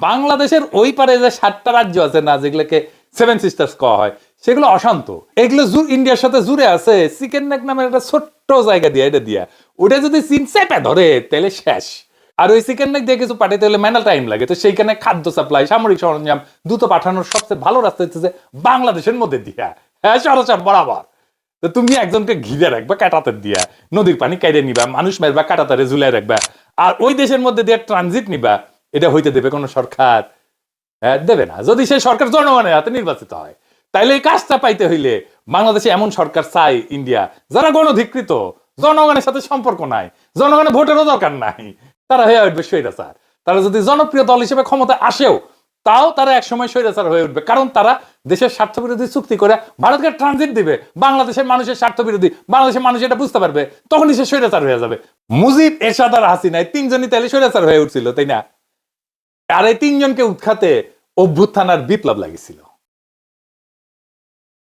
বাংলাদেশের ওই পারে যে সাতটা রাজ্য আছে না, যেগুলোকে সেভেন সিস্টার্স কওয়া হয়, সেগুলো অশান্ত। এগুলো জু- ইন্ডিয়ার সাথে জুড়ে আছে চিকেন নেক নামের একটা ছোট্ট জায়গা দিয়ে, এটা দিয়া। ওটা যদি চীন চেপে ধরে, তাহলে শেষ। আর ওই চিকেন নেক দিয়ে কিছু পাঠাইতে হলে মেনাল টাইম লাগে। তো সেইখানে খাদ্য সাপ্লাই সামরিক সরঞ্জাম দ্রুত পাঠানোর সবচেয়ে ভালো রাস্তা হচ্ছে যে বাংলাদেশের মধ্যে দিয়া। হ্যাঁ সরাসর বরাবর। তো তুমি একজনকে ঘিরে রাখবা, কাটাতে দিয়া। নদীর পানি কেড়ে নিবা, মানুষ মারবা, কাটাতারে ঝুলাই রাখবা। আর ওই দেশের মধ্যে দিয়ে ট্রানজিট নিবা। এটা হইতে দেবে কোনো সরকার। হ্যাঁ দেবে না। যদি সেই সরকার জনগণের হাতে নির্বাচিত হয়, তাইলে এই কাজটা পাইতে হইলে বাংলাদেশে এমন সরকার চাই ইন্ডিয়া, যারা গণধিকৃত, জনগণের সাথে সম্পর্ক নাই, জনগণের ভোটেরও দরকার নাই। তারা হয়ে উঠবে স্বৈরাচার। তারা যদি জনপ্রিয় দল হিসেবে ক্ষমতা আসেও, তাও তারা একসময় স্বৈরাচার হয়ে উঠবে, কারণ তারা দেশের স্বার্থ বিরোধী চুক্তি করে ভারতকে ট্রানজিট দিবে। বাংলাদেশের মানুষের স্বার্থ বিরোধী বাংলাদেশের মানুষ এটা বুঝতে পারবে, তখনই সে স্বৈরাচার হয়ে যাবে। মুজিব, এরশাদ আর হাসিনা এই তিনজনই তাহলে স্বৈরাচার হয়ে উঠছিল, তাই না? আর এই তিনজনকে উৎখাতে অভ্যুত্থানার বিপ্লব লাগিয়েছিল।